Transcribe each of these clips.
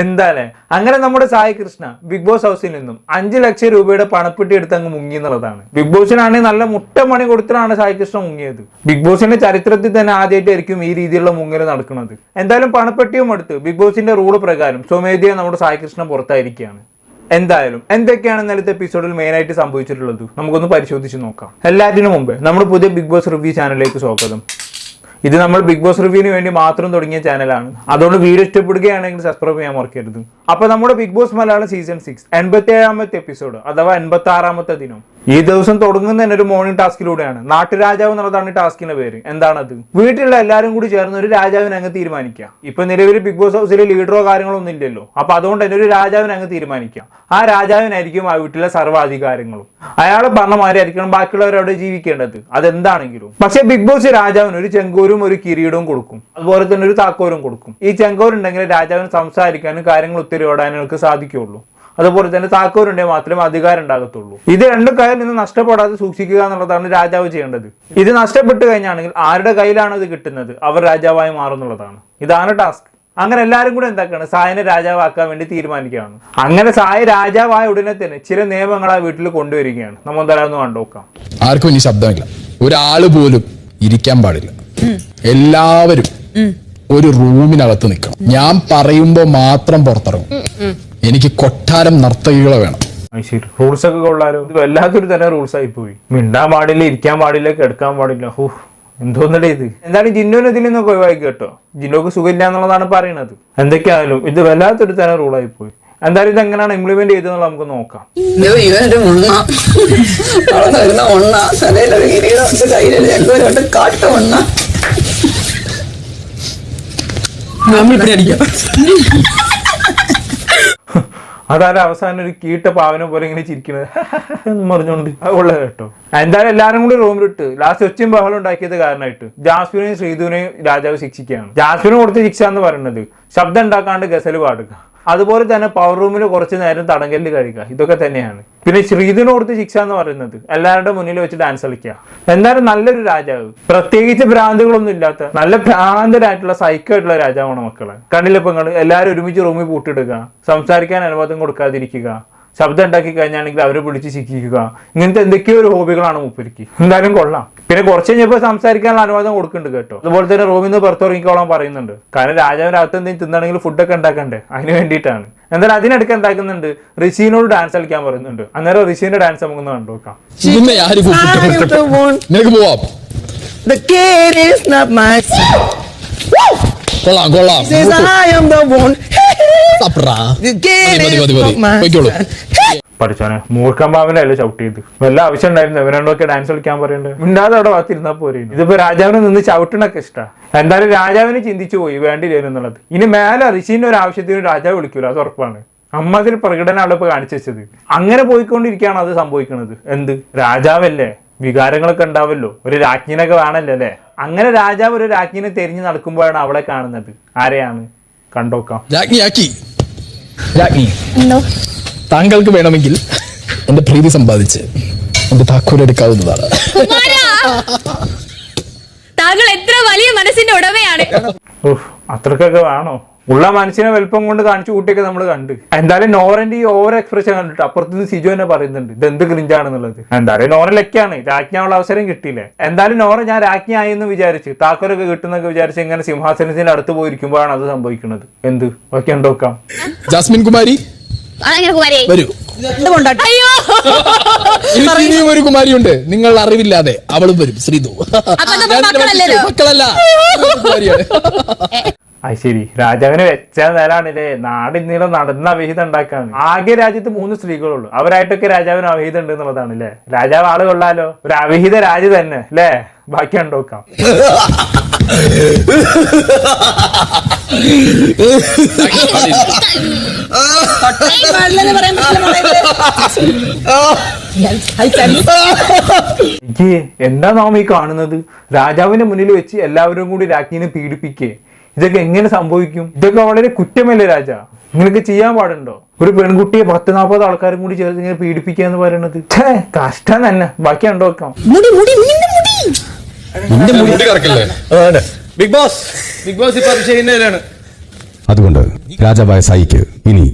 എന്താല്ലേ അങ്ങനെ നമ്മുടെ സായി കൃഷ്ണ ബിഗ് ബോസ് ഹൗസിൽ നിന്നും അഞ്ചു ലക്ഷം രൂപയുടെ പണപ്പെട്ടി എടുത്ത് അങ്ങ് മുങ്ങി എന്നുള്ളതാണ്. ബിഗ് ബോസിനാണെങ്കിൽ നല്ല മുട്ട മണി കൊടുത്തിട്ടാണ് സായി കൃഷ്ണ മുങ്ങിയത്. ബിഗ് ബോസിന്റെ ചരിത്രത്തിൽ തന്നെ ആദ്യമായിട്ടായിരിക്കും ഈ രീതിയിലുള്ള മുങ്ങൽ നടക്കുന്നത്. എന്തായാലും പണപ്പെട്ടിയും എടുത്ത് ബിഗ് ബോസിന്റെ റൂൾ പ്രകാരം സ്വമേധിയ നമ്മുടെ സായി കൃഷ്ണ പുറത്തായിരിക്കുകയാണ്. എന്തായാലും എന്തൊക്കെയാണ് ഇന്നലത്തെ എപ്പിസോഡിൽ മെയിൻ ആയിട്ട് സംഭവിച്ചിട്ടുള്ളത്? നമുക്കൊന്ന് പരിശോധിച്ച് നോക്കാം. എല്ലാറ്റിനും മുമ്പ് നമ്മുടെ പുതിയ ബിഗ് ബോസ് റിവ്യൂ ചാനലിലേക്ക് സ്വാഗതം. ഇത് നമ്മൾ ബിഗ് ബോസ് റിവ്യൂവിന് വേണ്ടി മാത്രം തുടങ്ങിയ ചാനലാണ് അതുകൊണ്ട് വീഡിയോ ഇഷ്ടപ്പെടുകയാണെങ്കിൽ സബ്സ്ക്രൈബ് ചെയ്യാൻ മറക്കരുത്. അപ്പോൾ നമ്മുടെ Bigg Boss Malayalam season six എൺപത്തി ഏഴാമത്തെ എപ്പിസോഡ് അഥവാ എൺപത്തി ആറാമത്തെ ദിനം. ഈ ദിവസം തുടങ്ങുന്ന ഒരു മോർണിംഗ് ടാസ്കിലൂടെയാണ് നാട്ടുരാജാവ് എന്നുള്ളതാണ് ടാസ്കിന്റെ പേര്. എന്താണത്? വീട്ടിലുള്ള എല്ലാവരും കൂടി ചേർന്ന് ഒരു രാജാവിനെ അങ്ങ് തീരുമാനിക്കാം ഇപ്പൊ നിലവിൽ ബിഗ് ബോസ് ഹൗസിൽ ലീഡറോ കാര്യങ്ങളോ ഒന്നും ഇല്ലല്ലോ. അപ്പൊ അതുകൊണ്ട് തന്നെ ഒരു രാജാവിനെ അങ്ങ് തീരുമാനിക്കാം ആ രാജാവിനായിരിക്കും ആ വീട്ടിലെ സർവാധികാരങ്ങളും അയാളെ ഭരണമാരായിരിക്കണം ബാക്കിയുള്ളവർ അവിടെ ജീവിക്കേണ്ടത്. അതെന്താണെങ്കിലും. പക്ഷെ ബിഗ് ബോസ് രാജാവിന് ഒരു ചെങ്കോരും ഒരു കിരീടവും കൊടുക്കും. അതുപോലെ തന്നെ ഒരു താക്കോലും കൊടുക്കും. ഈ ചെങ്കോരുണ്ടെങ്കിൽ രാജാവിന് സംസാരിക്കാനും കാര്യങ്ങൾ ഉത്തരവിടാനും സാധിക്കുകയുള്ളൂ. അതുപോലെ തന്നെ താക്കോലുണ്ടെങ്കിൽ മാത്രമേ അധികാരം ഉണ്ടാകത്തുള്ളൂ ഇത് രണ്ടും കയ്യിൽ നിന്ന് നഷ്ടപ്പെടാതെ സൂക്ഷിക്കുക എന്നുള്ളതാണ് രാജാവ് ചെയ്യേണ്ടത്. ഇത് നഷ്ടപ്പെട്ടു കഴിഞ്ഞാണെങ്കിൽ ആരുടെ കയ്യിലാണ് ഇത് കിട്ടുന്നത്? അവർ രാജാവായി മാറുന്നുള്ളതാണ്. ഇതാണ് ടാസ്ക്. അങ്ങനെ എല്ലാവരും കൂടെ എന്താക്കാണ് സായനെ രാജാവാക്കാൻ വേണ്ടി തീരുമാനിക്കുകയാണ്. അങ്ങനെ സായ രാജാവായ ഉടനെ തന്നെ ചില നിയമങ്ങൾ ആ വീട്ടിൽ കൊണ്ടുവരികയാണ്. നമ്മൾ എന്തായാലും ഒന്ന് കണ്ടുനോക്കാം ആർക്കും ഇനി ശബ്ദമില്ല. ഒരാൾ പോലും ഇരിക്കാൻ പാടില്ല. എല്ലാവരും ഒരു റൂമിനകത്ത് നിൽക്കണം. ഞാൻ പറയുമ്പോൾ മാത്രം പുറത്തിറങ്ങും. എനിക്ക് കൊട്ടാരം നർത്തകികളെ വേണം. ശരി. റൂൾസ് ഒക്കെ കൊള്ളാലോ. ഇത് വല്ലാത്തൊരു തന്നെ റൂൾസ് ആയി പോയി. മിണ്ടാൻ പാടില്ല ഇരിക്കാൻ പാടില്ല കിടക്കാൻ പാടില്ല. ഹൂ എന്തോന്നടേ ഇത്? എന്താണ് ജിന്നോന് ഇതിൽ നിന്നൊക്കെ ഒഴിവാക്കി കേട്ടോ? ജിന്നോക്ക് സുഖമില്ല എന്നുള്ളതാണ് പറയണത്. എന്തൊക്കെയായാലും ഇത് വല്ലാത്തൊരു തന്നെ ആയി പോയി. എന്തായാലും ഇത് എങ്ങനെയാണ് ഇംപ്ലിമെന്റ് ചെയ്തെന്നുള്ള നമുക്ക് നോക്കാം. വരുന്ന അതായത് അവസാനം ഒരു കീട്ട പാവനെ പോലെ ഇങ്ങനെ ചിരിക്കുന്നത്? അത് കൊള്ളാം കേട്ടോ. എന്തായാലും എല്ലാവരും കൂടി റൂമിലിട്ട് ലാസ്റ്റ് ഒച്ചയും ബഹളം ഉണ്ടാക്കിയത് കാരണമായിട്ട് ജാസ്മിനെയും ശ്രീധുവിനെയും രാജാവ് ശിക്ഷിക്കുകയാണ്. ജാസ്മിന് കൊടുത്ത ശിക്ഷ എന്ന് പറയുന്നത് ശബ്ദം ഉണ്ടാക്കാണ്ട് ഗസൽ പാടുക. അതുപോലെ തന്നെ പവർ റൂമിൽ കുറച്ച് നേരം തടങ്കലിൽ കഴിക്കുക. ഇതൊക്കെ തന്നെയാണ്. പിന്നെ ശ്രീധുവിന് കൊടുത്ത ശിക്ഷ എന്ന് പറയുന്നത് എല്ലാവരുടെ മുന്നിൽ വെച്ച് ഡാൻസ് കളിക്കുക. എന്തായാലും നല്ലൊരു രാജാവ്. പ്രത്യേകിച്ച് ഭ്രാന്തുകളൊന്നും ഇല്ലാത്ത നല്ല ഭ്രാന്തരായിട്ടുള്ള സൈക്കോ ആയിട്ടുള്ള രാജാവാണ് മക്കളെ. കണ്ണിലിപ്പങ്ങൾ എല്ലാവരും ഒരുമിച്ച് റൂമിൽ പൂട്ടിടുക. സംസാരിക്കാൻ അനുവാദം കൊടുക്കാതിരിക്കുക. ശബ്ദം ഉണ്ടാക്കി കഴിഞ്ഞാണെങ്കിൽ അവരെ പിടിച്ച് ശിക്ഷിക്കുക. ഇങ്ങനത്തെ എന്തൊക്കെയോ ഒരു ഹോബികളാണ് മൂപ്പരിക്ക്. എന്തായാലും കൊള്ളാം. പിന്നെ കുറച്ച് കഴിഞ്ഞപ്പോൾ സംസാരിക്കാനുള്ള അനുവാദം കൊടുക്കുന്നുണ്ട് കേട്ടോ. അതുപോലെ തന്നെ റൂമിൽ നിന്ന് പുറത്തിറങ്ങിക്കോളാൻ പറയുന്നുണ്ട്. കാരണം രാജാവിന്റെ അകത്ത് എന്തെങ്കിലും തിന്നണമെങ്കിൽ ഫുഡൊക്കെ ഉണ്ടാക്കണ്ടേ? അതിന് വേണ്ടിയിട്ടാണ്. എന്തായാലും അതിനിടയ്ക്ക് എന്താക്കുന്നുണ്ട്? ഋഷീനോട് ഡാൻസ് കളിക്കാൻ പറയുന്നുണ്ട്. അന്നേരം ഋഷീന്റെ ഡാൻസ് നമുക്കൊന്ന് കണ്ടുനോക്കാം The kid is not my. കൊള്ളാം കൊള്ളാം. പഠിച്ചോനെ മൂർഖം പാവനല്ലേ ചവിട്ട് ചെയ്ത് വല്ല ആവശ്യം ഉണ്ടായിരുന്നു ഇവരണ്ടൊക്കെ ഡാൻസ് കളിക്കാൻ പറയണ്ടേ? മിണ്ടാതെ അവിടെ ഭാഗത്തിരുന്നാ പോരെ ഇതിപ്പോ രാജാവിനെ നിന്ന് ചവിട്ടണൊക്കെ ഇഷ്ടാ. എന്തായാലും രാജാവിന് ചിന്തിച്ചു പോയി വേണ്ടിയില്ല എന്നുള്ളത്. ഇനി മേലെ ഋഷിന്റെ ഒരു ആവശ്യത്തിന് രാജാവ് വിളിക്കൂല അത് ഉറപ്പാണ്. അമ്മതിൽ പ്രകടനം അവിടെ ഇപ്പൊ കാണിച്ചു വെച്ചത്. അങ്ങനെ പോയിക്കൊണ്ടിരിക്കുകയാണ് അത് സംഭവിക്കുന്നത് എന്ത്? രാജാവല്ലേ? വികാരങ്ങളൊക്കെ ഉണ്ടാവല്ലോ. ഒരു രാജ്ഞിനൊക്കെ വേണമല്ലോ അല്ലേ? അങ്ങനെ രാജാവ് ഒരു രാജ്ഞിനെ തിരിഞ്ഞു നടക്കുമ്പോഴാണ് അവളെ കാണുന്നത്. ആരെയാണ്? കണ്ടോക്കാം. രാജ്ഞി. താങ്കൾക്ക് വേണമെങ്കിൽ എന്റെ പ്രീതി സമ്പാദിച്ച് എന്റെ താക്കൂർ എടുക്കാവുന്നതാണ്! താങ്കൾ എത്ര വലിയ മനസ്സിന്റെ ഉടമയാണ്. ഉഫ്, അത്രക്കൊക്കെ വേണോ? ഉള്ള മനസ്സിനെ വലുപ്പം കൊണ്ട് കാണിച്ചു കൂട്ടിയൊക്കെ നമ്മൾ കണ്ട്. എന്തായാലും നോറന്റെ ഈ ഓവർ എക്സ്പ്രഷൻ കണ്ടിട്ട് അപ്പുറത്ത് നിന്ന് സിജു തന്നെ പറയുന്നുണ്ട് ഇത് എന്ത് ക്രിഞ്ചാണെന്നുള്ളത് എന്തായാലും നോറ ലക്കാണ് രാജ്ഞാനുള്ള അവസരം കിട്ടിയില്ലേ. എന്തായാലും നോറ ഞാൻ രാജ്ഞി ആയെന്ന് വിചാരിച്ച് താക്കോലൊക്കെ കിട്ടുന്നൊക്കെ വിചാരിച്ച് ഇങ്ങനെ സിംഹാസനത്തിന്റെ അടുത്ത് പോയിരിക്കുമ്പോഴാണ് അത് സംഭവിക്കുന്നത്. എന്ത്? ഓക്കെ ഉണ്ടോക്കാം ജാസ്മിൻ കുമാരി വരൂ. അയ്യോ. ഇനിയും ഒരു കുമാരിയുണ്ട്. നിങ്ങൾ അറിവില്ലാതെ അവളും വരും. ശ്രീതു. മക്കളല്ല. അത് ശരി. രാജാവിന് വെച്ച നേരാണല്ലേ നാടിന്നീളം നടന്ന അവിഹിതം ഉണ്ടാക്കാണ്. ആകെ രാജ്യത്ത് മൂന്ന് സ്ത്രീകളുള്ളൂ. അവരായിട്ടൊക്കെ രാജാവിന് അവിഹിതം ഉണ്ട് എന്നുള്ളതാണ് അല്ലേ രാജാവ് ആൾ കൊള്ളാലോ. ഒരു അവിഹിത രാജ തന്നെ അല്ലേ? ബാക്കി. എനിക്ക് എന്താ നാം ഈ കാണുന്നത്? രാജാവിന്റെ മുന്നിൽ വെച്ച് എല്ലാവരും കൂടി രാജ്ഞിനെ പീഡിപ്പിക്കേ. ഇതൊക്കെ എങ്ങനെ സംഭവിക്കും? ഇതൊക്കെ വളരെ കുറ്റമല്ലേ രാജ? ഇങ്ങനെയൊക്കെ ചെയ്യാൻ പാടുണ്ടോ? ഒരു പെൺകുട്ടിയെ പത്ത് നാൽപ്പത് ആൾക്കാരും കൂടി ചേർത്ത് ഇങ്ങനെ പീഡിപ്പിക്കുക എന്ന് പറയുന്നത്. ഛേ കഷ്ടം തന്നെ. ബാക്കി ഉണ്ടോക്കാം ബിഗ് ബോസ്. ബിഗ് ബോസ് ഇപ്പൊ അതുകൊണ്ട് രാജാവായ സായിക്ക് ഇനി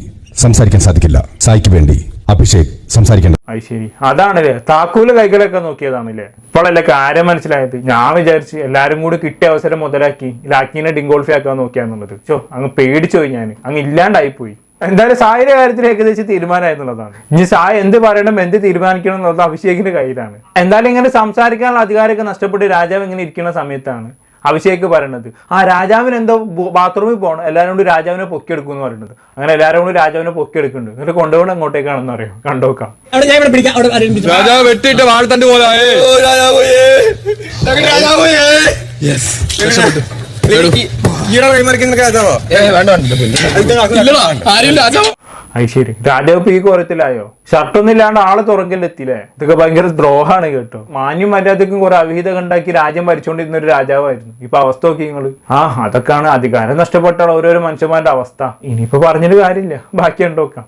സംസാരിക്കാൻ സാധിക്കില്ല. സായിക്ക് വേണ്ടി അഭിഷേക് സംസാരിക്കേണ്ടത് അത് ശരി. അതാണല്ലേ താക്കൂൽ കൈകളൊക്കെ നോക്കിയതാണല്ലേ? ഇപ്പോഴല്ലേ കാര്യം മനസ്സിലായത്? ഞാൻ വിചാരിച്ച് എല്ലാരും കൂടി കിട്ടിയ അവസരം മുതലാക്കി ലാക്കിനെ ഡിങ്കോൾഫി ആക്കാൻ നോക്കിയാന്നുള്ളത്. ചോ അങ്ങ് പേടിച്ചു പോയി ഞാൻ അങ്ങ് ഇല്ലാണ്ടായി പോയി എന്തായാലും സായിന്റെ കാര്യത്തിൽ ഏകദേശം തീരുമാനമായിരുന്നുള്ളതാണ് ഇനി സായ എന്ത് പറയണം എന്ത് തീരുമാനിക്കണം എന്നുള്ളത് അഭിഷേകിന്റെ കയ്യിലാണ്. എന്തായാലും ഇങ്ങനെ സംസാരിക്കാനുള്ള അധികാരമൊക്കെ നഷ്ടപ്പെട്ട് രാജാവ് ഇങ്ങനെ ഇരിക്കുന്ന സമയത്താണ്. അഭിഷേക് പറയണത്. ആ രാജാവിന് എന്തോ ബാത്റൂമിൽ പോകണം എല്ലാവരും കൂടി രാജാവിനെ പൊക്കിയെടുക്കും എന്ന് പറയുന്നത് അങ്ങനെ എല്ലാവരും കൂടി രാജാവിനെ പൊക്കിയെടുക്കുന്നുണ്ട്. എന്നിട്ട് കൊണ്ടുപോകണം എങ്ങോട്ടേക്കാണെന്ന് അറിയാം? കണ്ടോക്കാം. രാജാവ് ഞാൻ ഇവിടെ പിടിക്കാം അവിടെ ആരെയും പിടിച്ചോ. രാജാവ് അത് ശരി. രാജാവ് ഈ കോരത്തിലായോ? ഷർട്ടൊന്നും ഇല്ലാണ്ട് ആൾ തുറങ്കിലെത്തില്ലേ ഇതൊക്കെ ഭയങ്കര ദ്രോഹാണ് കേട്ടോ. മാന്യം മര്യാദക്കും കുറെ അവിഹിതം ഉണ്ടാക്കി രാജ്യം ഭരിച്ചുകൊണ്ടിരുന്ന ഒരു രാജാവായിരുന്നു. ഇപ്പൊ അവസ്ഥ നോക്കി നിങ്ങൾ. ആ അതൊക്കെയാണ് അധികാരം നഷ്ടപ്പെട്ട ഓരോരോ മനുഷ്യന്മാരുടെ അവസ്ഥ. ഇനിയിപ്പോ പറഞ്ഞിട്ട് കാര്യമില്ല. ബാക്കി ഉണ്ടോക്കാം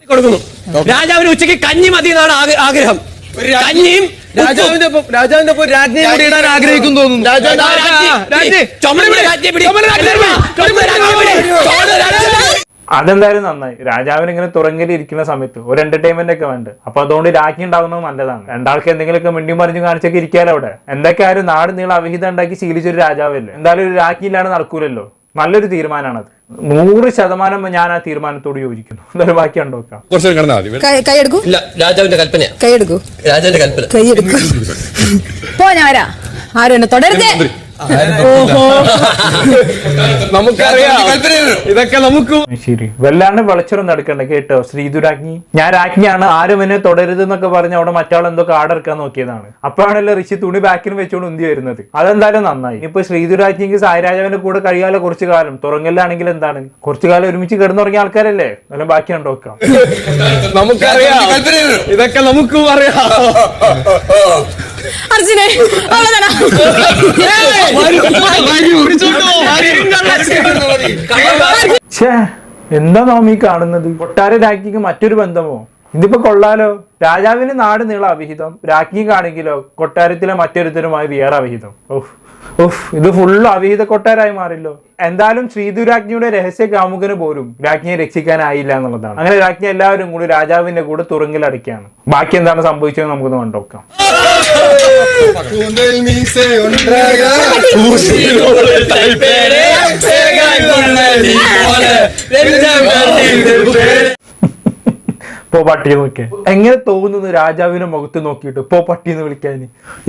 രാജാവിന് ഉച്ചയ്ക്ക് കഞ്ഞി മതി എന്നാണ് ആഗ്രഹം. കഞ്ഞിയും രാജാവിന്റെ ഒപ്പം രാജാവിന്റെ ഒപ്പം രാജ്ഞിയെ കൂടി ഇടാൻ ആഗ്രഹിക്കുന്നു തോന്നുന്നു. അതെന്തായാലും നന്നായി. രാജാവിന് ഇങ്ങനെ തുറങ്കലിൽ ഇരിക്കുന്ന സമയത്ത് ഒരു എന്റർടൈൻമെന്റ് ഒക്കെ വേണ്ട. അപ്പൊ അതുകൊണ്ട് രാജ്ഞി ഉണ്ടാവുന്നത് നല്ലതാണ്. രണ്ടാൾക്ക് എന്തെങ്കിലുമൊക്കെ മിണ്ടി മറിഞ്ഞു കാണിച്ചൊക്കെ ഇരിക്കാലോ അവിടെ. എന്തൊക്കെ ആരും നാട് നീളം അവിഹിതം ഉണ്ടാക്കി ശീലിച്ചൊരു രാജാവല്ലേ? എന്തായാലും ഒരു രാജ്ഞി ഇല്ലാണ്ട് നടക്കൂലല്ലോ. നല്ലൊരു തീരുമാനമാണത്. നൂറ് ശതമാനം ഞാൻ ആ തീരുമാനത്തോട് യോജിക്കുന്നു. എന്തായാലും ബാക്കി മതി. കൈയെടുക്കൂ? ഇല്ല രാജാവിന്റെ കൽപ്പന കൈയെടുക്കൂ. രാജാവിന്റെ കൽപ്പന. കൈയെടുക്കൂ. പോ ഞാൻ വരാ. ആരും എന്നെ തുടരുത് നമുക്കറിയാം. ഇതൊക്കെ നമുക്ക് ശരി. വല്ലാണ്ട് വിളച്ചൊന്നും നടക്കണ്ട കേട്ടോ. ശ്രീധുരാജ്ഞി ഞാൻ രാജ്ഞിയാണ്. ആരും എന്നെ തുടരുത് എന്നൊക്കെ പറഞ്ഞ് അവിടെ മറ്റാൾ എന്തോ ആടെടുക്കാൻ നോക്കിയതാണ്. അപ്പോഴാണല്ലോ ഋഷി തുണി ബാക്കിന് വെച്ചുകൊണ്ട് ഉന്തി വരുന്നത്. അതെന്തായാലും നന്നായി. ഇപ്പൊ ശ്രീധുരാജ്ഞിക്ക് സായിരാജാവിന്റെ കൂടെ കഴിയാലോ കുറച്ചു കാലം. തുറങ്ങലാണെങ്കിൽ എന്താണ്? കുറച്ചു കാലം ഒരുമിച്ച് കിടന്നുറങ്ങിയ ആൾക്കാരല്ലേ? നല്ല ബാക്കി ഉണ്ടോക്കാം നമുക്കറിയാം. ഇതൊക്കെ നമുക്കും അറിയാം. അർജുനെ എന്താ നോമി കാണുന്നത്? കൊട്ടാര രാജ്ഞിക്ക് മറ്റൊരു ബന്ധമോ? ഇതിപ്പോ കൊള്ളാലോ. രാജാവിന് നാട് നീള അവിഹിതം രാജ്ഞിക്കാണെങ്കിലോ കൊട്ടാരത്തിലെ മറ്റൊരുത്തരുമായി വേറെ അവിഹിതം ഓഹ് ഓഹ് ഇത് ഫുള്ള് അവിഹിത കൊട്ടാരായി മാറില്ലോ. എന്തായാലും ശ്രീധുരാജ്ഞിയുടെ രഹസ്യ കാമുകന് പോലും രാജ്ഞിയെ രക്ഷിക്കാനായില്ല എന്നുള്ളതാണ്. അങ്ങനെ രാജ്ഞി എല്ലാവരും കൂടി രാജാവിന്റെ കൂടെ തുറങ്കിലടയ്ക്കാണ് ബാക്കി എന്താണ് സംഭവിച്ചതെന്ന് നമുക്കൊന്ന് കണ്ടോക്കാം പോ പട്ടിയെ നോക്കിയാൽ എങ്ങനെ തോന്നുന്നു രാജാവിനെ മുഖത്ത് നോക്കിയിട്ട് പോ പട്ടി എന്ന് വിളിക്കാൻ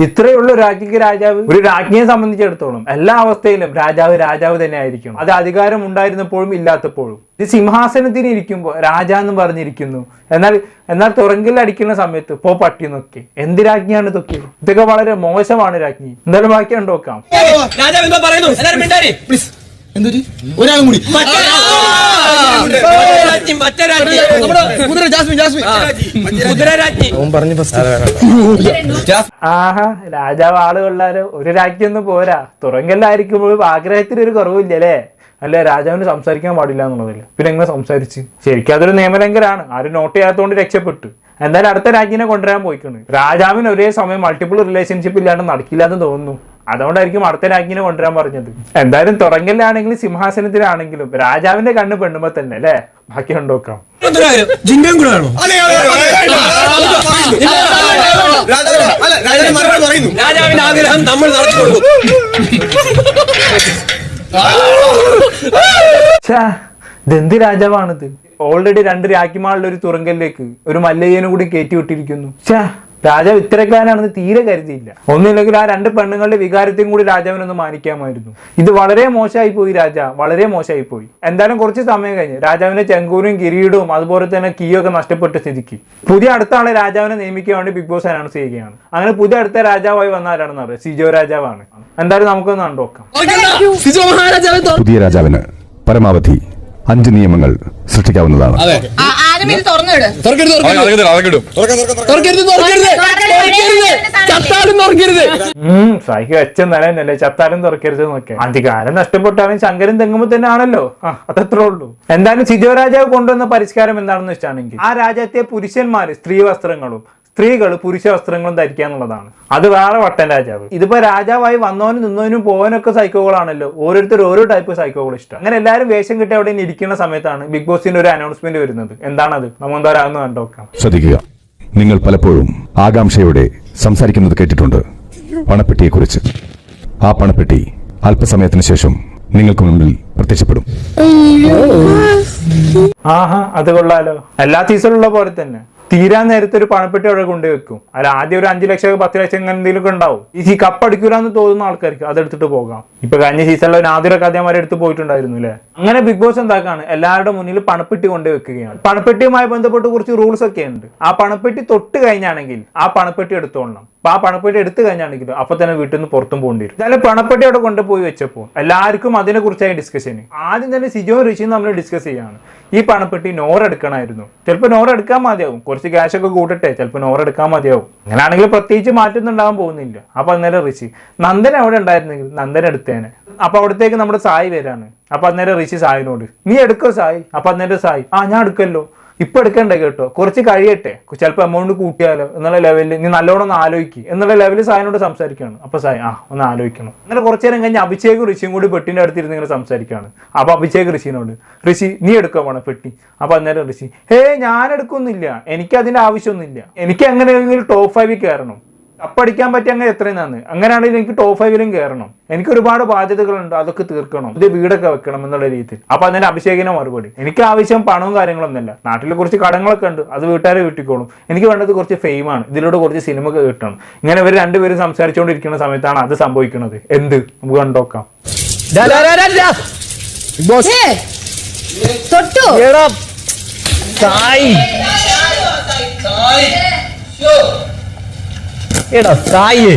ഇത്രയുള്ള രാജ്ഞിക്ക് രാജാവ് ഒരു രാജ്ഞിയെ സംബന്ധിച്ചിടത്തോളം എല്ലാ അവസ്ഥയിലും രാജാവ് രാജാവ് തന്നെ ആയിരിക്കും അത് അധികാരം ഉണ്ടായിരുന്നപ്പോഴും ഇല്ലാത്തപ്പോഴും. ഇത് സിംഹാസനത്തിന് ഇരിക്കുമ്പോൾ രാജ എന്ന് പറഞ്ഞിരിക്കുന്നു. എന്നാൽ എന്നാൽ തുറങ്കിൽ അടിക്കുന്ന സമയത്ത് പോ പട്ടി നോക്കി എന്ത് രാജ്ഞിയാണ് ഇതൊക്കെ? ഇതൊക്കെ വളരെ മോശമാണ് രാജ്ഞി. എന്തായാലും ബാക്കി നോക്കാം. രാജാവ് എന്തോ പറയുന്നു? പ്ലീസ് ഒരാളും കൂടി. ആഹാ രാജാവ് ആൾ കൊള്ളാലോ ഒരു രാജ്യൊന്നും പോരാ. തുറങ്കല്ലായിരിക്കുമ്പോൾ ആഗ്രഹത്തിന് ഒരു കുറവില്ല കുറവില്ലല്ലേ? അല്ലെ രാജാവിന് സംസാരിക്കാൻ പാടില്ല എന്നുള്ളതല്ലേ പിന്നെ എങ്ങനെ സംസാരിച്ച്? ശരിക്കും അതൊരു നിയമലംഘനാണ്. ആരും നോട്ട് ചെയ്യാത്തതുകൊണ്ട് രക്ഷപ്പെട്ടു. എന്തായാലും അടുത്ത രാജ്യനെ കൊണ്ടുവരാൻ പോയിക്കുന്നു രാജാവിന് ഒരേ സമയം മൾട്ടിപ്പിൾ റിലേഷൻഷിപ്പ് ഇല്ലാണ്ട് നടക്കില്ല എന്ന് തോന്നുന്നു. അതുകൊണ്ടായിരിക്കും അടുത്ത രാജ്ഞിനെ കൊണ്ടുവരാൻ പറഞ്ഞത്. എന്തായാലും തുറങ്കലിലാണെങ്കിലും സിംഹാസനത്തിലാണെങ്കിലും രാജാവിന്റെ കണ്ണ് പെണ്ണുമ്പോ തന്നെ അല്ലേ? ബാക്കി വേണോ രാജാവിന്റെ ആഗ്രഹം നമ്മൾ ഇതെന്ത് രാജാവാണിത്? ഓൾറെഡി രണ്ട് രാജ്ഞിമാളുടെ ഒരു തുറങ്കലിലേക്ക് ഒരു മല്ലയ്യനും കൂടി കയറ്റി വിട്ടിരിക്കുന്നു. രാജാവ് ഇത്തരക്കാരനാണെന്ന് തീരെ കരുതിയില്ല. ഒന്നില്ലെങ്കിൽ ആ രണ്ട് പെണ്ണുങ്ങളുടെ വികാരത്തെയും കൂടി രാജാവിനൊന്ന് മാനിക്കാമായിരുന്നു. ഇത് വളരെ മോശമായി പോയി രാജ വളരെ മോശമായി പോയി. എന്തായാലും കുറച്ച് സമയം കഴിഞ്ഞ് രാജാവിന്റെ ചെങ്കൂരും കിരീടവും അതുപോലെ തന്നെ കീയൊക്കെ നഷ്ടപ്പെട്ട സ്ഥിതിക്ക്. പുതിയ അടുത്ത ആളെ രാജാവിനെ നിയമിക്കാൻ വേണ്ടി ബിഗ് ബോസ് അനൗൺസ് ചെയ്യുകയാണ്. അങ്ങനെ പുതിയ അടുത്ത രാജാവായി വന്ന ആരാണെന്ന് അറിയാം? സിജോ രാജാവാണ്. എന്തായാലും നമുക്കൊന്ന് കണ്ടുനോക്കാം. പുതിയ രാജാവിന് പരമാവധി അഞ്ച് നിയമങ്ങൾ സൃഷ്ടിക്കാവുന്നതാണ്. തുറക്കരുത് തുറക്കരുത്. തുറക്കരുത് ചത്താലും തുറക്കരുത് എന്നൊക്കെ. അധികാരം നഷ്ടപ്പെട്ടാലും ശങ്കരൻ തെങ്ങുമ്പോ തന്നെ ആണല്ലോ. അതത്ര അതത്രേ ഉള്ളൂ. എന്തായാലും സിജോ രാജാവ് കൊണ്ടുവന്ന പരിഷ്കാരം എന്താണെന്ന് വെച്ചാണെങ്കിൽ ആ രാജ്യത്തെ പുരുഷന്മാര് സ്ത്രീ വസ്ത്രങ്ങളും സ്ത്രീകൾ പുരുഷ വസ്ത്രങ്ങളും ധരിക്കുക എന്നുള്ളതാണ്. അത് വേറെ വട്ടൻ രാജാവ്. ഇതിപ്പോ രാജാവായി വന്നവനും നിന്നവനും പോകാനൊക്കെ സൈക്കോകളാണല്ലോ ഓരോരുത്തർ ഓരോ ടൈപ്പ് സൈക്കോകൾ ഇഷ്ടം. അങ്ങനെ എല്ലാവരും വേഷം കിട്ടി അവിടെ ഇരിക്കുന്ന സമയത്താണ് ബിഗ് ബോസിന്റെ ഒരു അനൗൺസ്മെന്റ് വരുന്നത്. എന്താണത്? നമ്മൾ എന്തായാലും കണ്ടോക്കാം ശ്രദ്ധിക്കുക. നിങ്ങൾ പലപ്പോഴും ആകാംക്ഷയോടെ സംസാരിക്കുന്നത് കേട്ടിട്ടുണ്ട്. പണപ്പെട്ടിയെക്കുറിച്ച്. ആ പണപ്പെട്ടി അല്പസമയത്തിന് ശേഷം നിങ്ങൾക്ക് മുന്നിൽ പ്രത്യക്ഷപ്പെടും. ആഹാ അത് കൊള്ളാലോ. എല്ലാ സീസണുള്ള പോലെ തന്നെ. തീരാൻ നേരത്തെ ഒരു പണപ്പെട്ടി അവിടെ കൊണ്ടുവെക്കും അല്ല ആദ്യം ഒരു അഞ്ചു ലക്ഷം പത്ത് ലക്ഷം അങ്ങനെ എന്തെങ്കിലും ഉണ്ടാവും. ഈ കപ്പ് അടിക്കൂലെന്ന് തോന്നുന്ന ആൾക്കാർക്ക് അതെടുത്തിട്ട് പോകാം. ഇപ്പൊ കഴിഞ്ഞ സീസണിൽ നാദിറൊക്കെ അതേമാരെ എടുത്ത് പോയിട്ടുണ്ടായിരുന്നു അല്ലേ അങ്ങനെ ബിഗ് ബോസ് എന്താക്കാണ്? എല്ലാവരുടെ മുന്നിൽ പണപ്പെട്ടി കൊണ്ടുവെക്കുകയാണ് പണപ്പെട്ടിയുമായി ബന്ധപ്പെട്ട് കുറച്ച് റൂൾസ് ഒക്കെ ഉണ്ട്. ആ പണപ്പെട്ടി തൊട്ട് കഴിഞ്ഞാണെങ്കിൽ ആ പണപ്പെട്ടി എടുത്തോളണം. അപ്പൊ ആ പണപ്പെട്ടി എടുത്തു കഴിഞ്ഞാണെങ്കിൽ അപ്പൊ തന്നെ വീട്ടിൽ നിന്ന് പുറത്തും പോകേണ്ടി വരും എന്നാലും പണപ്പെട്ടി അവിടെ കൊണ്ടുപോയി വെച്ചപ്പോൾ എല്ലാവർക്കും അതിനെ കുറിച്ചായി ഡിസ്കഷൻ ആദ്യം തന്നെ സിജോ ഋഷിയും നമ്മൾ ഡിസ്കസ് ചെയ്യാണ്. ഈ പണപ്പെട്ടി നോർ എടുക്കണമായിരുന്നു ചിലപ്പോൾ നോർ എടുക്കാൻ മതിയാവും. കുറച്ച് ക്യാഷ് ഒക്കെ കൂട്ടട്ടെ ചിലപ്പോൾ നോർ എടുക്കാൻ മതിയാവും. അങ്ങനെയാണെങ്കിൽ പ്രത്യേകിച്ച് മാറ്റൊന്നുണ്ടാകാൻ പോകുന്നില്ല. അപ്പൊ അന്നേരം ഋഷി നന്ദൻ അവിടെ ഉണ്ടായിരുന്നെങ്കിൽ? നന്ദൻ എടുത്തേനെ. അപ്പൊ അവിടത്തേക്ക് നമ്മുടെ സായി വരാണ്. അപ്പൊ അന്നേരം ഋഷി സായിനോട് നീ എടുക്കോ സായി? അപ്പൊ അന്നേരം സായി ആ ഞാൻ എടുക്കല്ലോ. ഇപ്പൊ എടുക്കണ്ടേ കേട്ടോ. കുറച്ച് കഴിയട്ടെ. ചിലപ്പോൾ എമൗണ്ട് കൂട്ടിയാലോ. എന്നുള്ള ലെവലിൽ നീ നല്ലോണം ഒന്ന് ആലോചിക്ക് എന്നുള്ള ലെവലിൽ സായനോട് സംസാരിക്കുകയാണ് അപ്പൊ സായി ആ ഒന്ന് ആലോചിക്കണം അങ്ങനെ കുറച്ചു നേരം കഴിഞ്ഞ് അഭിഷേക് ഋഷിയും കൂടി പെട്ടിന്റെ അടുത്തിരുന്ന് ഇങ്ങനെ സംസാരിക്കുകയാണ് അപ്പൊ അഭിഷേക് ഋഷിനോട് ഋഷി നീ എടുക്കാൻ വേണം പെട്ടി? അപ്പൊ അന്നേരം ഋഷി ഹേ ഞാൻ എടുക്കുന്നില്ല എനിക്ക് അതിന്റെ ആവശ്യമൊന്നുമില്ല. എനിക്ക് എങ്ങനെയെങ്കിലും ടോപ്പ് ഫൈവിൽ കയറണം? കപ്പടിക്കാൻ പറ്റിയ അങ്ങനെ എത്രയും നന്ന് അങ്ങനെയാണെങ്കിൽ എനിക്ക് ടോപ്പ് ഫൈവിലും കയറണം എനിക്ക് ഒരുപാട് ബാധ്യതകളുണ്ട് അതൊക്കെ തീർക്കണം ഇത് വീടൊക്കെ വെക്കണം എന്നുള്ള രീതിയിൽ അപ്പൊ അതിന് അഭിഷേകിനെ മറുപടി എനിക്ക് ആവശ്യം പണവും കാര്യങ്ങളൊന്നുമില്ല നാട്ടിൽ കുറച്ച് കടങ്ങളൊക്കെ ഉണ്ട് അത് വീട്ടുകാരെ വീട്ടിക്കോളും എനിക്ക് വേണ്ടത് കുറച്ച് ഫെയിമാണ് ഇതിലൂടെ കുറച്ച് സിനിമ കിട്ടണം ഇങ്ങനെ ഇവർ രണ്ടുപേരും സംസാരിച്ചുകൊണ്ടിരിക്കുന്ന സമയത്താണ് അത് സംഭവിക്കുന്നത് എന്ത് നമുക്ക് കണ്ടോക്കാം തൊട്ടു എടാ സായി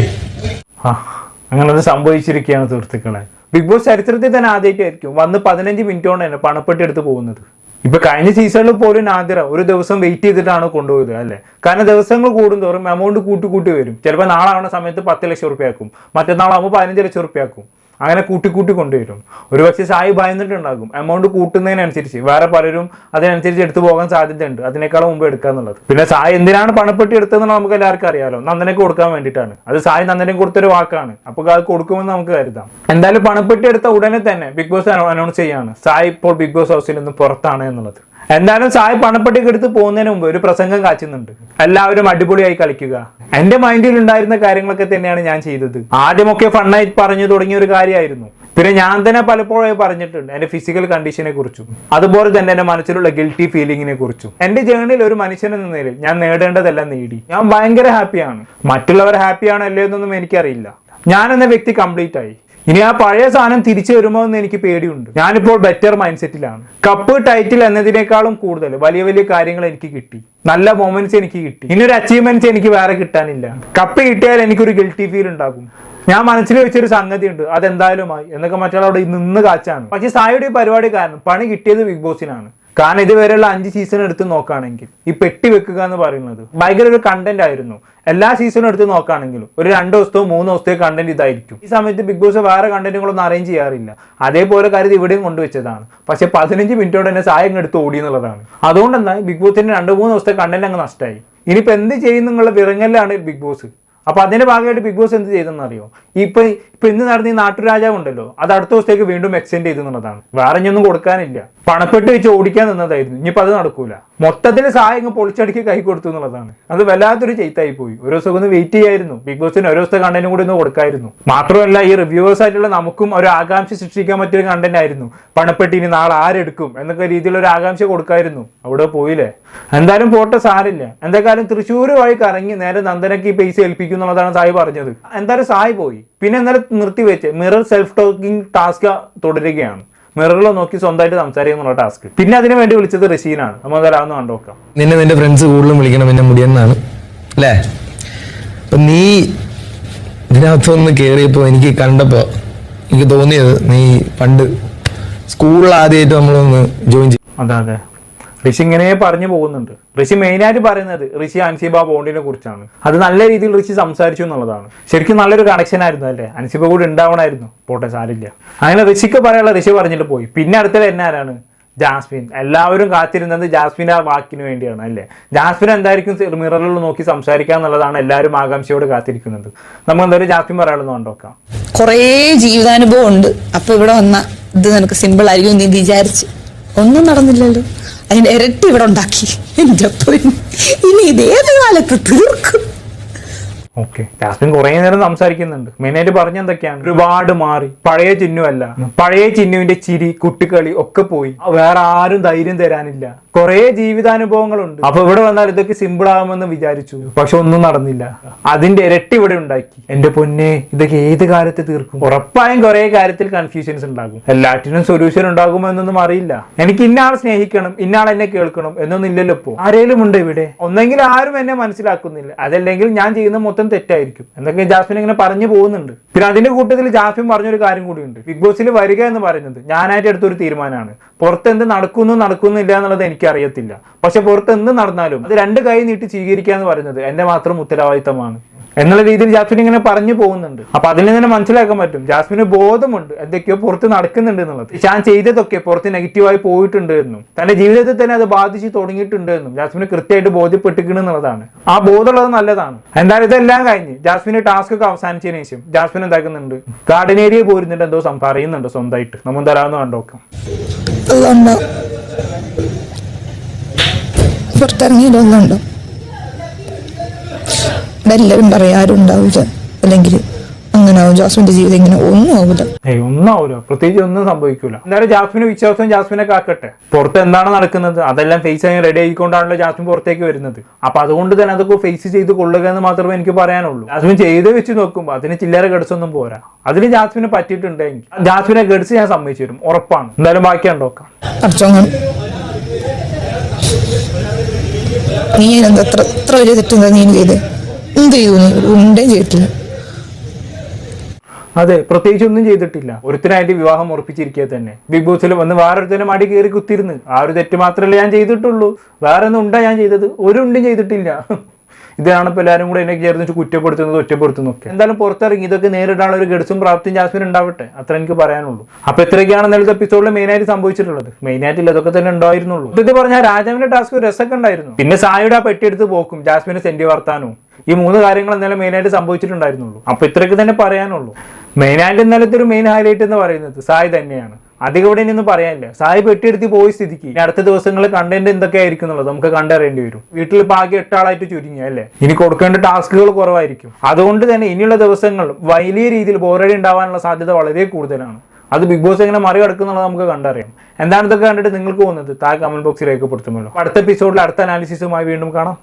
സംഭവിച്ചിരിക്കുകയാണ് സുഹൃത്തുക്കളെ. ബിഗ് ബോസ് ചരിത്രത്തിൽ തന്നെ ആദ്യമായിട്ടായിരിക്കും വന്ന് പതിനഞ്ച് മിനിറ്റ് കൊണ്ട് തന്നെ പണപ്പെട്ടി എടുത്ത് പോകുന്നത്. ഇപ്പൊ കഴിഞ്ഞ സീസണിൽ പോലും നാദിറ ഒരു ദിവസം വെയിറ്റ് ചെയ്തിട്ടാണ് കൊണ്ടുപോയത് അല്ലെ? കാരണം ദിവസങ്ങൾ കൂടുന്തോറും എമൗണ്ട് കൂട്ടി കൂട്ടി വരും. ചിലപ്പോൾ നാളെ ആവുന്ന സമയത്ത് പത്ത് ലക്ഷം റുപ്യ ആക്കും. മറ്റന്നാളാകുമ്പോൾ പതിനഞ്ച് ലക്ഷം റുപ്യ ആക്കും. അങ്ങനെ കൂട്ടി കൂട്ടി കൊണ്ടുവരും. ഒരു പക്ഷേ സായി ഭയന്നിട്ടുണ്ടാകും. എമൗണ്ട് കൂട്ടുന്നതിനനുസരിച്ച് വേറെ പലരും അതിനനുസരിച്ച് എടുത്തു പോകാൻ സാധ്യതയുണ്ട്. അതിനേക്കാളും മുമ്പ് എടുക്കുക എന്നുള്ളത്. പിന്നെ സായി എന്തിനാണ് പണപ്പെട്ടി എടുത്തതെന്ന് നമുക്ക് എല്ലാവർക്കും അറിയാലോ. നന്ദനക്ക് കൊടുക്കാൻ വേണ്ടിയിട്ടാണ്. അത് സായി നന്ദനക്ക് കൊടുത്തൊരു വാക്കാണ്. അപ്പൊ അത് കൊടുക്കുമെന്ന് നമുക്ക് കരുതാം. എന്തായാലും പണപ്പെട്ടി എടുത്ത ഉടനെ തന്നെ ബിഗ് ബോസ് അനൗൺസ് ചെയ്യാണ്. സായി ഇപ്പോൾ ബിഗ് ബോസ് ഹൗസിൽ നിന്ന് പുറത്താണ് എന്നുള്ളത്. എന്തായാലും സായ് പണപ്പെട്ടിക്ക് എടുത്ത് പോകുന്നതിന് മുമ്പ് ഒരു പ്രസംഗം കാച്ചുന്നുണ്ട്. എല്ലാവരും അടിപൊളിയായി കളിക്കുക. എന്റെ മൈൻഡിൽ ഉണ്ടായിരുന്ന കാര്യങ്ങളൊക്കെ തന്നെയാണ് ഞാൻ ചെയ്തത്. ആദ്യമൊക്കെ ഫണ്ണായി പറഞ്ഞു തുടങ്ങിയ ഒരു കാര്യമായിരുന്നു. പിന്നെ ഞാൻ തന്നെ പലപ്പോഴായി പറഞ്ഞിട്ടുണ്ട് എന്റെ ഫിസിക്കൽ കണ്ടീഷനെ കുറിച്ചും അതുപോലെ തന്നെ എന്റെ മനസ്സിലുള്ള ഗിൽറ്റി ഫീലിങ്ങിനെ കുറിച്ചും. എന്റെ ജേണിയിൽ ഒരു മനുഷ്യൻ എന്ന നിലയിൽ ഞാൻ നേടേണ്ടതെല്ലാം നേടി. ഞാൻ ഭയങ്കര ഹാപ്പിയാണ് മറ്റുള്ളവർ ഹാപ്പിയാണോ അല്ലയോ എന്നൊന്നും എനിക്കറിയില്ല. ഞാൻ എന്ന വ്യക്തി കംപ്ലീറ്റ് ആയി. ഇനി ആ പഴയ സാധനം തിരിച്ചു വരുമോ എന്ന് എനിക്ക് പേടിയുണ്ട്. ഞാനിപ്പോൾ ബെറ്റർ മൈൻഡ് സെറ്റിലാണ് കപ്പ് ടൈറ്റിൽ എന്നതിനേക്കാളും കൂടുതൽ വലിയ വലിയ കാര്യങ്ങൾ എനിക്ക് കിട്ടി. നല്ല മൊമെന്റ്സ് എനിക്ക് കിട്ടി. ഇനി ഒരു അച്ചീവ്മെന്റ്സ് എനിക്ക് വേറെ കിട്ടാനില്ല. കപ്പ് കിട്ടിയാൽ എനിക്കൊരു ഗിൽറ്റി ഫീൽ ഉണ്ടാകും. ഞാൻ മനസ്സിൽ വെച്ചൊരു സംഗതി ഉണ്ട് അതെന്തായാലും ആയി. എന്നൊക്കെ മറ്റുള്ളവിടെ നിന്ന് കാച്ചാണ്. പക്ഷേ സായുടെ പരിപാടി കാരണം പണി കിട്ടിയത് ബിഗ് ബോസിനാണ്. കാരണം ഇതുവരെയുള്ള അഞ്ച് സീസൺ എടുത്ത് നോക്കുകയാണെങ്കിൽ ഈ പെട്ടി വെക്കുക എന്ന് പറയുന്നത് ഭയങ്കര ഒരു കണ്ടന്റ് ആയിരുന്നു. എല്ലാ സീസണും എടുത്ത് നോക്കുകയാണെങ്കിലും ഒരു രണ്ട് ദിവസത്തോ മൂന്ന് ദിവസത്തെ കണ്ടന്റ് ഇതായിരിക്കും. ഈ സമയത്ത് ബിഗ് ബോസ് വേറെ കണ്ടന്റുകളൊന്നും അറേഞ്ച് ചെയ്യാറില്ല. അതേപോലെ കാര്യം ഇവിടെയും കൊണ്ടുവച്ചതാണ്. പക്ഷെ പതിനഞ്ച് മിനിറ്റോടെ തന്നെ സായം എടുത്ത് ഓടി എന്നുള്ളതാണ്. അതുകൊണ്ട് ബിഗ് ബോസിന്റെ രണ്ട് മൂന്ന് ദിവസത്തെ കണ്ടന്റ് അങ്ങ് നഷ്ടമായി. ഇനിയിപ്പോൾ എന്ത് ചെയ്യുന്നുള്ള വിറങ്ങലാണ് ബിഗ് ബോസ് അപ്പൊ അതിന്റെ ഭാഗമായിട്ട് ബിഗ് ബോസ് എന്ത് ചെയ്തെന്ന് അറിയോ ഇപ്പൊ ഇപ്പൊ ഇന്ന് നടന്ന ഈ നാട്ടുരാജാവ് ഉണ്ടല്ലോ അത് അടുത്ത ദിവസത്തേക്ക് വീണ്ടും എക്സ്റ്റെൻഡ് ചെയ്തു എന്നുള്ളതാണ് വേറെ ഇനിയൊന്നും കൊടുക്കാനില്ല. പണപ്പെട്ട് വെച്ച് ഓടിക്കാൻ നിന്നതായിരുന്നു. ഇനിയിപ്പോ അത് നടക്കൂല. മൊത്തത്തിൽ സഹായം പൊളിച്ചടിക്ക് കൈ കൊടുത്തു എന്നുള്ളതാണ്. അത് വല്ലാത്തൊരു ചെയ്ത്തായി പോയി. ഒരു ദിവസം ഒന്ന് വെയിറ്റ് ചെയ്യായിരുന്നു. ബിഗ് ബോസിന് ഒരു ദിവസത്തെ കണ്ടന്റും കൂടി ഒന്ന് കൊടുക്കായിരുന്നു. മാത്രമല്ല ഈ റിവ്യൂവേഴ്സ് ആയിട്ടുള്ള നമുക്കും ഒരു ആകാംക്ഷ സൃഷ്ടിക്കാൻ പറ്റിയ കണ്ടന്റ് ആയിരുന്നു. പണപ്പെട്ടി ഇനി നാളെ ആരെടുക്കും എന്നൊക്കെ രീതിയിലുള്ള ഒരു ആകാംക്ഷ കൊടുക്കായിരുന്നു. അവിടെ പോയില്ലേ? എന്തായാലും പോട്ടെ സാരില്ല എന്തെക്കാലം തൃശ്ശൂർ വഴി കറങ്ങി നേരെ നന്ദനക്ക് ഈ പൈസ ഏൽപ്പിക്കും എന്നുള്ളതാണ് സായി പറഞ്ഞത്. എന്തായാലും സായി പോയി. പിന്നെ എന്തായാലും നിർത്തിവെച്ച് മിറർ സെൽഫ് ടോക്കിംഗ് ടാസ്ക് തുടരുകയാണ് മിററിൽ നോക്കി സ്വന്തമായിട്ട് സംസാരിക്കുക എന്നുള്ള ടാസ്ക് പിന്നെ അതിനു വേണ്ടി വിളിച്ചത് റഷീനാണ്. നമ്മൾ അതൊരാന്ന് കണ്ടോക്കാം നിന്നെ നിന്റെ ഫ്രണ്ട്സ് കൂടുതലും വിളിക്കണം എന്നെ മുടിയെന്നാണ്. അല്ലേ? നീ ഇതിനകത്തൊന്ന് കേറിയപ്പോ എനിക്ക് കണ്ടപ്പോ എനിക്ക് തോന്നിയത് നീ പണ്ട് സ്കൂളിൽ ആദ്യമായിട്ട് നമ്മളൊന്ന് ജോയിൻ ചെയ്യും അതെ അതെ. ഋഷി ഇങ്ങനെ പറഞ്ഞു പോകുന്നുണ്ട്. ഋഷി മെയിനായിട്ട് പറയുന്നത് ഋഷി അൻസിബ ബോണ്ടിനെ കുറിച്ചാണ്. അത് നല്ല രീതിയിൽ ഋഷി സംസാരിച്ചു എന്നുള്ളതാണ്. ശരിക്കും നല്ലൊരു കണക്ഷൻ ആയിരുന്നു അല്ലേ? അൻസിബ കൂടി ഉണ്ടാവണമായിരുന്നു പോട്ടെ സാരില്ല. അങ്ങനെ ഋഷിക്ക് പറയാനുള്ള ഋഷി പറഞ്ഞിട്ട് പോയി. പിന്നെ അടുത്തത് എന്നെ ആരാണ്? ജാസ്മിൻ. എല്ലാവരും കാത്തിരുന്നത് ജാസ്മിൻ ആ വാക്കിന് വേണ്ടിയാണ് അല്ലേ? ജാസ്മിൻ എന്തായിരിക്കും മിററിൽ നോക്കി സംസാരിക്കുക എന്നുള്ളതാണ് എല്ലാവരും ആകാംക്ഷയോട് കാത്തിരിക്കുന്നത്. നമുക്ക് എന്തായാലും ജാസ്മിൻ പറയാനുള്ളത് കണ്ടോക്കാം കുറേ ജീവിതാനുഭവം ഉണ്ട്. അപ്പൊ ഇവിടെ വന്ന ഇത് നിനക്ക് സിമ്പിൾ ആയിരിക്കും നീ വിചാരിച്ച്. ഒന്നും നടന്നില്ലല്ലോ. അതിന്റെ ഇരട്ടി ഇവിടെ ഉണ്ടാക്കി എന്റെ പൊന്ന്. ഇനി ഇതേത് കാലത്ത് തീർക്കും ഓക്കെ. ജാസ്മിൻ കുറെ നേരം സംസാരിക്കുന്നുണ്ട്. മെയിനായിട്ട് പറഞ്ഞ എന്തൊക്കെയാണ്? ഒരുപാട് മാറി. പഴയ ചിന്നുവല്ല. പഴയ ചിന്നുവിന്റെ ചിരി കുട്ടിക്കളി ഒക്കെ പോയി. വേറെ ആരും ധൈര്യം തരാനില്ല. കുറെ ജീവിതാനുഭവങ്ങളുണ്ട്. അപ്പൊ ഇവിടെ വന്നാൽ ഇതൊക്കെ സിമ്പിൾ ആകുമെന്ന് വിചാരിച്ചു. പക്ഷെ ഒന്നും നടന്നില്ല. അതിന്റെ ഇരട്ടി ഇവിടെ ഉണ്ടാക്കി. എന്റെ പൊന്നെ ഇതൊക്കെ ഏത് കാലത്ത് തീർക്കും? ഉറപ്പായും കുറെ കാര്യത്തിൽ കൺഫ്യൂഷൻസ് ഉണ്ടാകും. എല്ലാറ്റിനും സൊല്യൂഷൻ ഉണ്ടാകുമോ എന്നൊന്നും അറിയില്ല. എനിക്ക് ഇന്നാൾ സ്നേഹിക്കണം ഇന്നാൾ എന്നെ കേൾക്കണം എന്നൊന്നും ഇല്ലല്ലോ ഇപ്പോ. ആരേലും ഉണ്ട് ഇവിടെ? ഒന്നെങ്കിൽ ആരും എന്നെ മനസ്സിലാക്കുന്നില്ല. അതല്ലെങ്കിൽ ഞാൻ ചെയ്യുന്ന മൊത്തം തെറ്റായിരിക്കും. എന്നൊക്കെ ജാസ്മിൻ ഇങ്ങനെ പറഞ്ഞു പോകുന്നുണ്ട്. പിന്നെ അതിന്റെ കൂട്ടത്തിൽ ജാസ്മിൻ പറഞ്ഞൊരു കാര്യം കൂടിയുണ്ട്. ബിഗ് ബോസിൽ വരിക എന്ന് പറയുന്നത് ഞാനായിട്ട് എടുത്തൊരു തീരുമാനമാണ്. പുറത്ത് എന്ത് നടക്കുന്നു നടക്കുന്നില്ല എന്നുള്ളത് എനിക്ക് അറിയത്തില്ല പക്ഷെ പുറത്ത് എന്ത് നടന്നാലും അത് രണ്ട് കൈ നീട്ടി സ്വീകരിക്കുക എന്ന് പറയുന്നത് എന്റെ മാത്രം ഉത്തരവാദിത്തമാണ്. എന്നുള്ള രീതിയിൽ ജാസ്മിൻ ഇങ്ങനെ പറഞ്ഞു പോകുന്നുണ്ട്. അപ്പൊ അതിൽ നിന്ന് മനസ്സിലാക്കാൻ പറ്റും. ജാസ്മിന് ബോധമുണ്ട്. എന്തൊക്കെയോ പുറത്ത് നടക്കുന്നുണ്ട് എന്നുള്ളത്. ഞാൻ ചെയ്തതൊക്കെ പുറത്ത് നെഗറ്റീവായി പോയിട്ടുണ്ട് എന്നും. തന്റെ ജീവിതത്തിൽ തന്നെ അത് ബാധിച്ചു തുടങ്ങിയിട്ടുണ്ട് എന്നും. ജാസ്മിന് കൃത്യമായിട്ട് ബോധ്യപ്പെട്ടിരിക്കണം എന്നുള്ളതാണ്. ആ ബോധമുള്ളത് നല്ലതാണ്. എന്തായാലും ഇതെല്ലാം കഴിഞ്ഞ് ജാസ്മിന് ടാസ്ക് ഒക്കെ അവസാനിച്ചതിന് ശേഷം ജാസ്മിൻ എന്താക്കുന്നുണ്ട് ഗാർഡൻ ഏരിയ പോരുന്നുണ്ട്. എന്തോ പറയുന്നുണ്ട് സ്വന്തമായിട്ട്. നമ്മൾ തരാമെന്ന് കണ്ടോക്കാം പുറത്തിറങ്ങിയിട്ടൊന്നുണ്ടോ എല്ലാവരും പറയും ആരും ഉണ്ടാവില്ല അല്ലെങ്കിൽ അങ്ങനെ ആവും ജോസ്മിന്റെ ജീവിതം ഇങ്ങനെ ഒന്നും ആവില്ല ഏയ് ഒന്നും ആവൂല പ്രത്യേകിച്ച് ഒന്നും സംഭവിക്കൂല. എന്തായാലും ജാസ്മിന് വിശ്വാസം ജാസ്മിനെ കാക്കട്ടെ. പുറത്ത് എന്താണ് നടക്കുന്നത്? അതെല്ലാം ഫേസ് ചെയ്യാൻ റെഡി ആയിക്കൊണ്ടാണല്ലോ ജാസ്മിൻ പുറത്തേക്ക് വരുന്നത്. അപ്പൊ അതുകൊണ്ട് തന്നെ അതൊക്കെ ഫേസ് ചെയ്ത് കൊള്ളുക എന്ന് മാത്രമേ എനിക്ക് പറയാനുള്ളൂ. ജാസ്മിൻ ചെയ്ത് വെച്ച് നോക്കുമ്പോൾ അതിന് ചില്ലറ ഗഡ്സൊന്നും പോരാ. അതിന് ജാസ്മിന് പറ്റിയിട്ടുണ്ടെങ്കിൽ ജാസ്മിനെ ഗഡ്സ് ഞാൻ സമ്മതിച്ചു തരും. ഉറപ്പാണ്. എന്തായാലും ബാക്കി ഉണ്ടോക്കാം നീ എന്താ എത്ര എത്ര വലിയ തെറ്റെന്താ നീ ചെയ്ത് എന്ത് നീ ചെയ്തിട്ടില്ല. അതെ പ്രത്യേകിച്ച് ഒന്നും ചെയ്തിട്ടില്ല ഒരുത്തനായിട്ട് വിവാഹം ഉറപ്പിച്ചിരിക്കുക തന്നെ. ബിഗ് ബോസിൽ വന്ന് വേറൊരുത്തനെ മടി കയറി കുത്തിരുന്ന് ആ ഒരു തെറ്റ് മാത്രമല്ലേ ഞാൻ ചെയ്തിട്ടുള്ളൂ. വേറെ ഒന്നും ഉണ്ടാ ഞാൻ ചെയ്തത്. ഒരു ഉണ്ടും ചെയ്തിട്ടില്ല. ഇതാണ് ഇപ്പൊ എല്ലാവരും കൂടെ എന്നെ ചേർന്ന് കുറ്റപ്പെടുത്തുന്നത് കുറ്റപ്പെടുത്തുന്നത് ഒക്കെ. എന്തായാലും പുറത്തിറങ്ങി. ഇതൊക്കെ നേരിടാനുള്ള ഒരു ഗഡ്സും പ്രാപ്തിയും ജാസ്മിൻ ഉണ്ടാവട്ടെ. അത്ര എനിക്ക് പറയാനുള്ളൂ. അപ്പൊ ഇത്രയൊക്കെയാണ് ഇന്നലത്തെ എപ്പിസോഡിൽ മെയിൻ ആയിട്ട് സംഭവിച്ചിട്ടുള്ളത്. മെയിൻ ആയിട്ട് ഇതൊക്കെ തന്നെ ഉണ്ടായിരുന്നുള്ളൂ. ഇത് പറഞ്ഞാൽ രാജാവിന്റെ ടാസ്ക് രസമൊക്കെ ഉണ്ടായിരുന്നു. പിന്നെ സായുടെ ആ പെട്ടിയെടുത്ത് പോക്കും. ജാസ്മിനെ സെന്റി വർത്താനവും. ഈ മൂന്ന് കാര്യങ്ങൾ ഇന്നലെ മെയിൻ ആയിട്ട് സംഭവിച്ചിട്ടുണ്ടായിരുന്നുള്ളൂ. അപ്പൊ ഇത്രയ്ക്ക് തന്നെ പറയാനുള്ളൂ. മെയിൻ ആയിട്ട് ഇന്നലത്തെ ഒരു മെയിൻ ഹൈലൈറ്റ് എന്ന് പറയുന്നത് സായി തന്നെയാണ്. അധികം ഇവിടെ ഇനിയൊന്നും പറയാനില്ല. സായി പെട്ടിയെടുത്ത് പോയി സ്ഥിതിക്ക് ഇനി അടുത്ത ദിവസങ്ങളിൽ കണ്ടന്റ് എന്തൊക്കെ ആയിരിക്കും എന്നുള്ളത് നമുക്ക് കണ്ടറിയേണ്ടി വരും. വീട്ടിൽ ആകെ എട്ടാളായിട്ട് ചുരുങ്ങി അല്ലേ? ഇനി കൊടുക്കേണ്ട ടാസ്കുകൾ കുറവായിരിക്കും. അതുകൊണ്ട് തന്നെ ഇനിയുള്ള ദിവസങ്ങൾ വലിയ രീതിയിൽ ബോറടി ഉണ്ടാവാനുള്ള സാധ്യത വളരെ കൂടുതലാണ്. അത് ബിഗ് ബോസ് എങ്ങനെ മറികടക്കുന്നുള്ളത് നമുക്ക് കണ്ടറിയാം. എന്താണ് ഇതൊക്കെ കണ്ടിട്ട് നിങ്ങൾക്ക് തോന്നുന്നത്? താഴെ കമന്റ് ബോക്സിൽ രേഖപ്പെടുത്തുമല്ലോ. അടുത്ത എപ്പിസോഡിൽ അടുത്ത അനാലിസിസുമായി വീണ്ടും കാണാം.